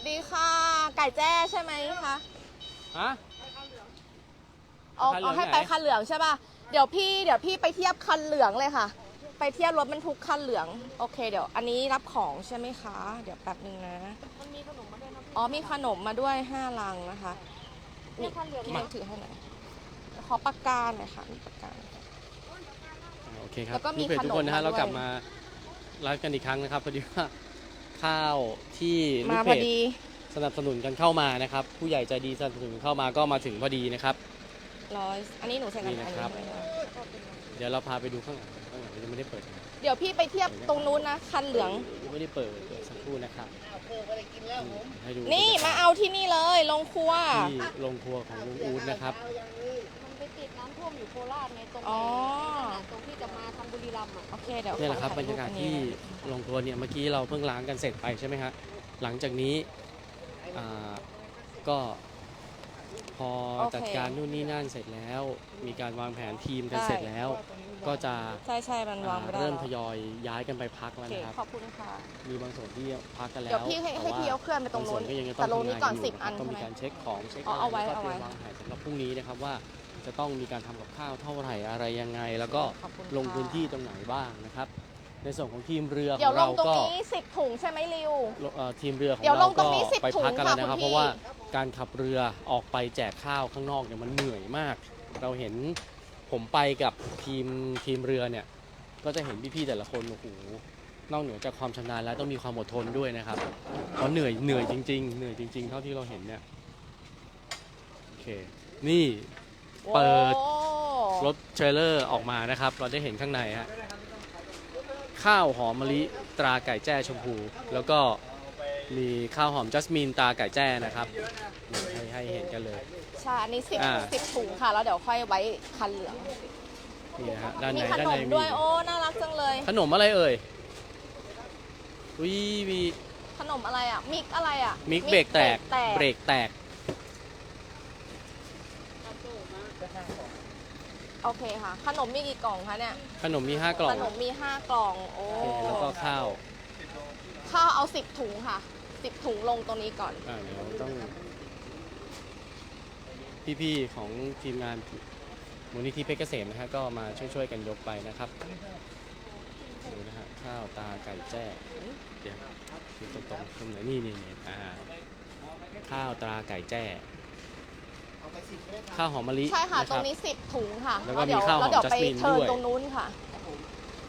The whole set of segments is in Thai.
สดีค่ะ ไก่แจ้ใช่ไหมคะฮะ เอาคันเหลืเอาองให้ไหนไปคันเหลืองใช่ป่ะ เดี๋ยวพี่เดี๋ยวพี่ไปเทียบคันเหลืองเลยค่ะ ไปเทียบรถบรรทุกคันเหลือง โอเค เดี๋ยวอันนี้รับของใช่ไหมคะ เดี๋ยวแป๊บนึงนะมันมีขนมมาด้วยนะอ๋อมีขนมมาด้วยห้าลังนะคะเนี่ยคันเหลืองพี่ให้ถือให้หน่อยขอปากกาหน่อยค่ะมีปากกา โอเคครับแล้วก็มีลูเพจทุกคนนะขนมมาฮะเราด้วยกลับมาไลฟ์กันอีกครั้งนะครับพอดีว่า ข้าวที่ลูมากเพพอจดี สนับสนุนกันเข้ามานะครับ ผู้ใหญ่ใจดีสนับสนุนเข้ามาก็มาถึงพอดีนะครับ ร้อย อันนี้หนูใส่กันนี่อันนะครับนี้ด้วยนะเดี๋ยวเราพาไปดูข้างหลังข้างหลังยังไม่ได้เปิดนะเดี๋ยวพี่ไปเทียบตรงนู้นนะ คันเหลือง ยังไม่ได้เปิดเปิดสักครู่นะครับนี่ให้ดูนี่ บรรยกศมาเอาที่นี่เลย ลงครัว ที่โรงครัวของลุงอู๊ดนะครับมันไป ติดน้ำท่วมอยู่โคราชในตรงอ๋อตรงที่จะมาทำบุรีรัมย์อะ โอเคเดี๋ยวนี่แหละครับขบอรรยากาศถ่ที่รูปอันนี้โรงครัวเนี่ยเมื่อกี้เราเพิ่งล้างกันเสร็จไปใช่ไหมฮะหลังจากนี้อ่าก็พอจัดการนู่นนี่นั่นเสร็จแล้ว มีการวางแผนทีมกันเสร็จแล้ว ก็จะใช่ใช่มันวางไม่ได้เริ่มหรอทยอยย้ายกันไปพักโอแล้วเคนะครับ ขอบคุณค่ะ มีบางส่วนที่พักกันแล้วเดี๋ยวพี่ให้ให้แต่ว่า พี่เอาเคลื่อนไปตรงนู้นบาส่วก็ยังจะต้แต่องลงนี้ก่อนทำาสิบอันต้องใช่มีไหมการเช็คของเช็คอ๋อเอาไว้แล้วก็เอาไว้ตรียมวางแผนสำหรับพรุ่งนี้นะครับว่า จะต้องมีการทำกับข้าวเท่าไหร่อะไรยังไง แล้วก็ขอบคุณลงค่ะพื้นที่ตรงไหนบ้างนะครับ ในส่วนของทีมเรือขเดี๋ยอวงลเรางตรงก็นี้สิบถุงใช่ไหมริวเอ่อทีมเรือของเดี๋ยวลเรางตรก็งนี้10ไปพักกันแล้วนะครับถุงค่ะคุณพี่เพราะว่าการขับเรือออกไปแจกข้าวข้างนอกเนี่ยมันเหนื่อยมาก เราเห็นผมไปกับทีมทีมเรือเนี่ยก็จะเห็นพี่ๆแต่ละคนโอ้โหนอกเหนือจากความชำนาญแล้วต้องมีความอดทนด้วยนะครับเพราะเหนื่อยเหนื่อยจริง ๆ เหนื่อยจริง ๆ เท่าที่เราเห็นเนี่ยโอเค นี่ เปิดโอ้รถเทรลเลอร์ออกมานะครับ เราได้เห็นข้างในฮะข้าวหอมมะลิตราไก่แจ้ชมพู แล้วก็มีข้าวหอมจัสมินตราไก่แจ้นะครับนี่ให้ให้เห็นกันเลย ใช่อันนี้สิบอ่า สิบถุงค่ะ แล้วเดี๋ยวค่อยไว้คันเหลือง นี่นะฮะด้านมีในขด้านนในมมีด้วยโอ้ น่ารักจังเลย ขนมอะไรเอ่ยวิมีขนมอะไรอะ มิกอะไรอะมิกเบรกแตกแตกเบรกแตก โอเคค่ะ ขนมมีกี่กล่องคะเนี่ย ขนมมี 5 กล่อขงนมมีห้ากล่อง โอ้ โอเคแล้วก็ข้าวข้าวเอาสิบถุงค่ะสิบถุงลงตรงนี้ก่อน อ่าเดี๋ยวต้อง พี่ๆของทีมงานมูลนิธิเพชรเกษมนะฮะก็มาช่วยๆกันยกไปนะครับดูนะฮะข้าวตาไก่แจ้เดี๋ยวดูตรงตรงๆตรงไหนนี่นี่นี่อ่าข้าวตราไก่แจ้ ข้าวหอมมะลิใช่ค่ะนะตครงรับนี้สิบถุงค่ะแล้วก็เดี๋ยวมีข้าวหอมแล้วเดี๋ยวไปจัสมินเทิร์นด้วย ตรงนู้นค่ะ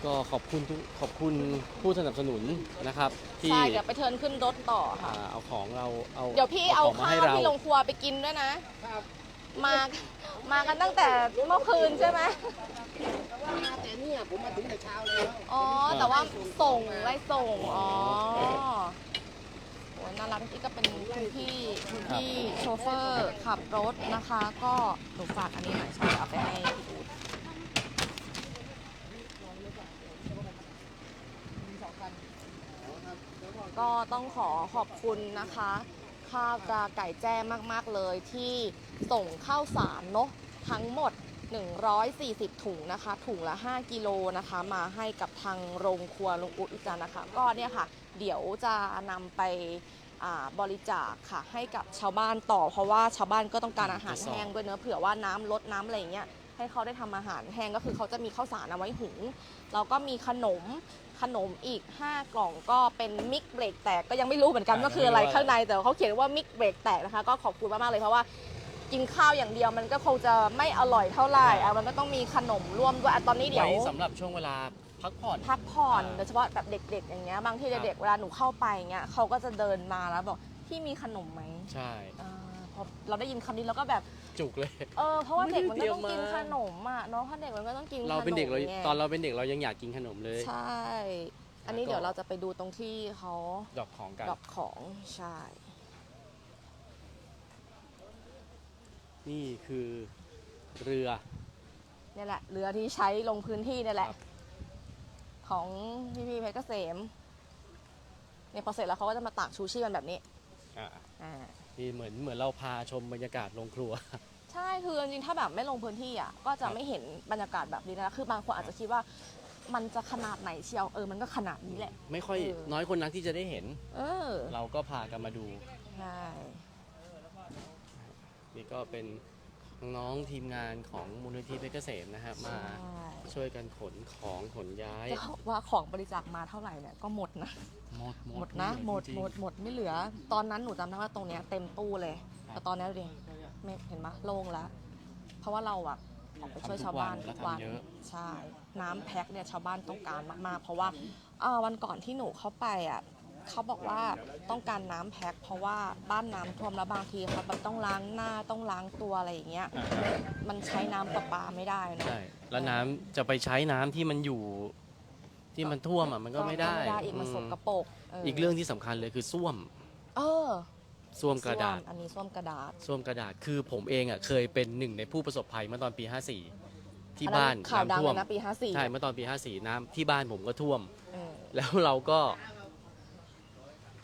ก็ขอบคุณทุกขอบคุณผู้สนับสนุนนะครับ ที่ใช่ เดี๋ยวไปเทิร์นขึ้นรถต่อค่ะ อ่าเอาของเราเอาเดี๋ยวพี่เอาของมาข้าให้วเราที่ลงครัวไปกินด้วยนะ มามากันตั้งแต่เมื่อคืนใช่ไหมแต่เนี่ยผมมาถึงแต่เช้าแล้วอ๋อ แต่ว่าส่งไล่ส่ง อ๋อโอ้น่ารักที่ก็เป็นคุณพี่คุณพี่โชเฟอร์ขับรถนะคะ ก็หนูฝากอันนี้หน่อยใช่เอาไปให้พี่อู๊ดก็ต้องขอขอบคุณนะคะข้าวตราไก่แจ้มากๆเลยที่ส่งข้าวสารเนาะทั้งหมด 140 ถุงนะคะ ถุงละ 5 กิโลนะคะ มาให้กับทางโรงครัวลุงอุ๊ดอีจันนะคะ ก็เนี่ยค่ะ เดี๋ยวจะนำไปบริจาคค่ะ ให้กับชาวบ้านต่อ เพราะว่าชาวบ้านก็ต้องการอาหารแห้งด้วยเนื้อเผื่อว่าน้ำลดน้ำอะไรอย่างเงี้ยให้เขาได้ทำอาหารแห้งก็คือเขาจะมีข้าวสารเอาไว้หุงแล้วก็มีขนมขนมอีก 5 กล่องก็เป็นมิกเบรกแตกก็ยังไม่รู้เหมือนกันว่าคืออะไรข้างในแต่เขาเขียนว่ามิกเบรกแตกนะคะ ก็ขอบคุณมากๆเลยเพราะว่า กินข้าวอย่างเดียวมันก็คงจะไม่อร่อยเท่าไหร่อะมันก็ต้องมีขนมร่วมด้วยอะตอนนี้เดี๋ยว ไว้สำหรับช่วงเวลาพักผ่อน พักผ่อนอ่าโดยเฉพาะแบบเด็กๆ อย่างเงี้ยบางที่ครับ เด็กๆเวลาหนูเข้าไปเงี้ยเขาก็จะเดินมาแล้วบอกพี่มีขนมไหมใช่ อ่าพอเราได้ยินคำนี้เราก็แบบจุกเลย เออเพราะว่าเด็กมันไม่ก็ได้ต้องกินเตรียมมาขนมอะเนาะเพราะเด็กมันก็ต้องกินขนมเราเป็นเด็กเราไงตอนเราเป็นเด็กเรายังอยากกินขนมเลย ใช่ อันนี้แล้วก็ เดี๋ยวเราจะไปดูตรงที่เขาดอกของกันดอกของใช่ นี่คือเรือนี่แหละเรือที่ใช้ลงพื้นที่นี่แหละ ครับ ของพี่พี่ๆเพชรเกษมเนี่ยพอเสร็จแล้วเขาก็จะมาตากชูชีพกันแบบนี้อ่าอ่า นี่เหมือนเหมือนเราพาชมบรรยากาศโรงครัว ใช่ คือจริงๆ ถ้าแบบไม่ลงพื้นที่อะ ก็จะครับไม่เห็นบรรยากาศแบบนี้นะ คือบางคนอาจจะคิดว่ามันจะขนาดไหนเชียว เออ มันก็ขนาดนี้แหละ ไม่ค่อยเออ น้อยคนนักที่จะได้เห็น เออ เราก็พากันมาดู ใช่ นี่ก็เป็นน้องๆทีมงานของมูลนิธิเพชรเกษมนะครับมาใช่ช่วยกันขนของขนย้ายจะบอกว่าของบริจาคมาเท่าไหร่เนี่ยก็หมดนะ หมดหมดนะหมดจริงๆหมดหมดไม่เหลือ ตอนนั้นหนูจำได้ว่าตรงเนี้ยเต็มตู้เลย แต่ตอนนี้ดูดิไม่เห็นปะโล่งแล้ว เพราะว่าเราอะออกไปช่วยชาวบ้านทำทุทุกกวัวันนแล้วทำเยอะใช่ น้ำแพ็คเนี่ยชาวบ้านต้องการมากๆ เพราะว่าอ่าวันก่อนที่หนูเข้าไปอะ เขาบอกว่าต้องการน้ำแพ็คเพราะว่าบ้านน้ำท่วมแล้วบางทีเขาแบบต้องล้างหน้าต้องล้างตัวอะไรอย่างเงี้ยอ่ามันใช้น้ำประปาไม่ได้เนอะใช่แล้วน้ำจะไปใช้น้ำที่มันอยู่ที่มันท่วมอะมันก็ไม่ได้อีกมันสกมปรกอีกเรื่องที่สำคัญเลยคือส้วม เออส้วมกระดาษส้วมอันนี้ส้วมกระดาษส้วมกระดาษ คือผมเองอะเคยเป็นหนึ่งในผู้ประสบภัยเมื่อตอนปี 54 ที่อันนั้นบ้านข่าวดังน้ำท่เลวมยนะปีห้าสี่ใช่เมื่อตอนปี 54 น้ำที่บ้านผมก็ท่วมเออแล้วเราก็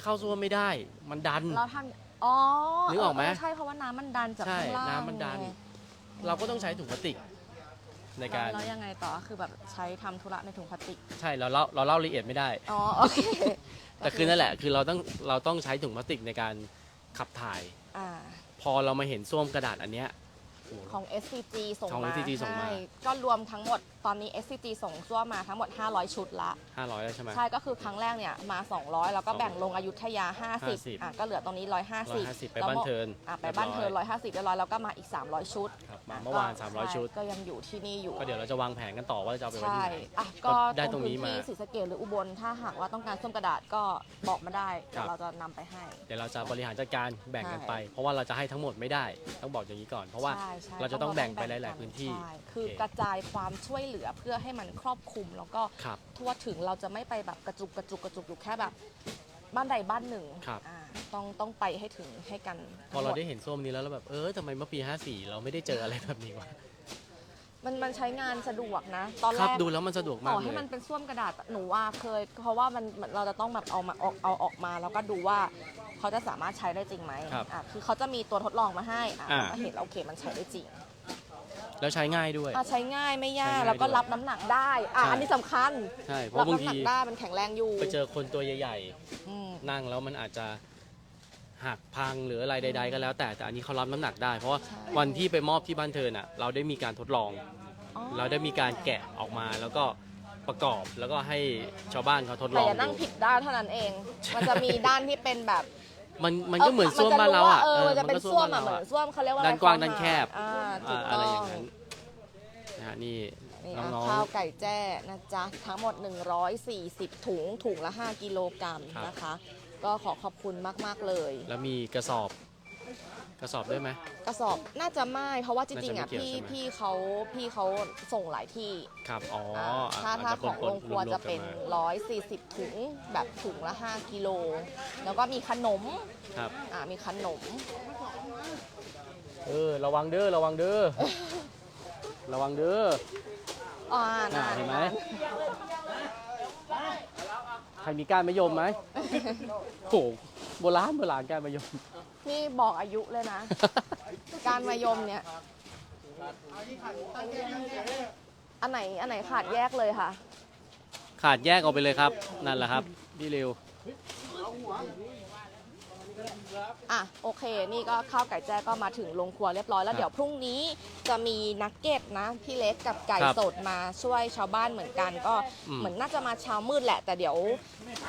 เข้าส้วมไม่ได้ มันดันแล้วทำอ๋อนึกออกไหม เใช่เพราะว่าน้ำมันดันจากใช่ข้างล่างน้ำมันดัน ไงเราก็ต้องใช้ถุงพลาสติกในการแล้วยังไงต่อคือแบบใช้ทำธุระในถุงพลาสติกใช่เราเล่าเราเล่าละเอียดไม่ได้ อ๋อโอเคแต่คือนั่นแหละ คือเราต้องเราต้องใช้ถุงพลาสติกในการขับถ่าย อ่า พอเรามาเห็นส้วมกระดาษอันเนี้ยโอ้โห ของ SCG ส่งของมา SCG ส่งมา ให้ก็รวมทั้งหมด ตอนนี้ SCG ส่งซ่วมมาทั้งหมด 500 ชุดละห้าร้อยแล้วใช่ไหม ใช่ก็คือครั้งแรกเนี่ยมา 200 แล้วก็แบ่งลงอยุธยา 50 50อะก็เหลือตรงนี้ 150ร้อยห้าสิบไปบ้านเทิร์นอะไปบ้านเทิร์น150เรียบร้อยแล้วก็มาอีก 300 ชุดครับมาเมื่อวานก็300ชุด ใก็ยังอยู่ที่นี่อยู่ ก็เดี๋ยวเราจะวางแผนกันต่อว่าจะเอาไปไว้ใช่ที่ไหนอะก็ก็ได้ตตรรงงนี้พื้นที่มาศรีสะเกดหรืออุบลถ้าหากว่าต้องการส้มกระดาษก็บอกมาได้ครัเดี๋ยบวเราจะนำไปให้ เดี๋ยวเราจะบริหารจัดการแบ่งกันใช่ไป เพราะว่าเราจะให้ทั้งหมดไม่ได้ ต้องบอกอย่างนี้ก่อน เพราะว่าใช่ใช่เราจะต้องแบ่งไปหกัลาย ๆ พื้นที่ใช่คือโอเค กระจายความช่วยเหลือเพื่อให้มันครอบคลุมแล้วก็ครับทั่วถึงเราจะไม่ไปแบบกระจุกกระจุกกระจุกอยู่แค่แบบบ้านใดบ้านหนึ่งครับ อ่าต้องต้องไปให้ถึงให้กันพอเราทั้งหมได้เห็นส้วมนี้แล้วเราแบบเออทำไมเมื่อปี 54 เราไม่ได้เจออะไรแบบนี้วะ มันมันใช้งานสะดวกนะ ตอนคแรรับก ดูแล้วมันสะดวกต่มากอเลให้ย มันเป็นส้วมกระดาษหนูว่าเคย เพราะว่ามันมันเราจะต้องแบบเอามาเอาเอาออกมา แล้วก็ดูว่าเขาจะสามารถใช้ได้จริงไหมครับอะคือเขาจะมีตัวทดลองมาให้อะอ่า เราก็เห็นแล้วโอเคมันใช้ได้จริง แล้วใช้ง่ายด้วย อะใช้ง่ายไม่ยาใช้กง่ายแล้วก็ด้วยรับน้ำหนักได้อะใช่ อันนี้สำคัญใช่เพรัราะบางน้ำหนัทีกได้มันแข็งแรงอยู่ไปเจอคนตัวใหญ่อืมๆ นั่งแล้วมันอาจจะหักพังหรืออะไรใด ๆ ก็แล้ว แต่แต่อันนี้เขารับน้ำหนักได้ เพราะว่าใช่วันที่ไปมอบที่บ้านเธอน่ะเราได้มีการทดลอง อ๋อเราได้มีการแกะออกมาแล้วก็ประกอบแล้วก็ให้ชาวบ้านเขาทดลแต่องอย่านั่งดู ผิดด้านเท่านั้นเอง มันจะมีด้านที่เป็นแบบ มันมันก็เหมือนส้วมบ้านเราอะเออมันจะเป็นก็ส้วมบ้อะนเหมืรอนส้วมเขาเรียกว่าด้านกว้างด้านแคบอ่าถูอ่ากต้อะไรออย่างงนั้นนะฮะนี่นี่น้อะองข้าวไก่แจ้นะจ๊ะ ทั้งหมด 140 ถุงถุงละ 5 กิโลกรัมครับ นะคะ ก็ขอขอบคุณมาก ๆ เลยๆแล้วมีกระสอบ กระสอบด้วยไหม กระสอบน่าจะไม่ เพราะว่าจริงๆอะน่าจะไม่พี่เกี่ยวใช่ไหม พี่เขาพี่เขาส่งหลายที่ครับ อ๋ออ่าอะถ้าอาจถ้าจะของปโรนงๆครัวรวมๆจะเป็นกัมา140ถุงแบบถุงละ 5กิโลแล้วก็มีขนมครับ อ่ามีขนม เออ ระวังเด้อ ระวังเด้อ ระวังเด้อ อ่าน่ะน่าเห็นไหม ใครมีก้านมะยมไหมโอ้โหโบราณโบราณก้านมะยม นี่บอกอายุเลยนะ การมายมเนี่ย อันไหนอันไหนขาดแยกเลยค่ะ ขาดแยกออกไปเลยครับ นั่นแหละครับ พี่เร็ว อะโอเค นี่ก็ข้าวไก่แจ้ก็มาถึงโรงครัวเรียบร้อยแล้วครับเดี๋ยวพรุ่งนี้จะมีนักเก็ตนะพี่เล็กกับไก่ครับสดมาช่วยชาวบ้านเหมือนกัน ก็อืมเหมือนน่าจะมาเช้ามืดแหละ แต่เดี๋ยว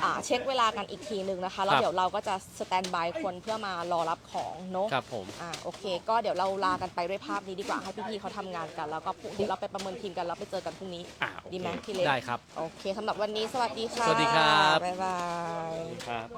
อ่าเช็คเวลากันอีกทีหนึ่งนะคะแล้วครับ เดี๋ยวเราก็จะสแตนบายคนเพื่อมารอรับของเนาะ ครับผม อ่าโอเค ก็เดี๋ยวเราลากันไปด้วยภาพนี้ดีกว่าให้พี่ๆเขาทำงานกัน แล้วก็พรุ่งเดี๋ยวเราไปประเมินทีมกันแล้วไปเจอกันพรุ่งนี้ อะโอเคดีไหมพี่เล็ก ได้ครับ โอเคสำหรับวันนี้สวัสดีค่ะสวัสดีครับ บ๊ายบาย ครับ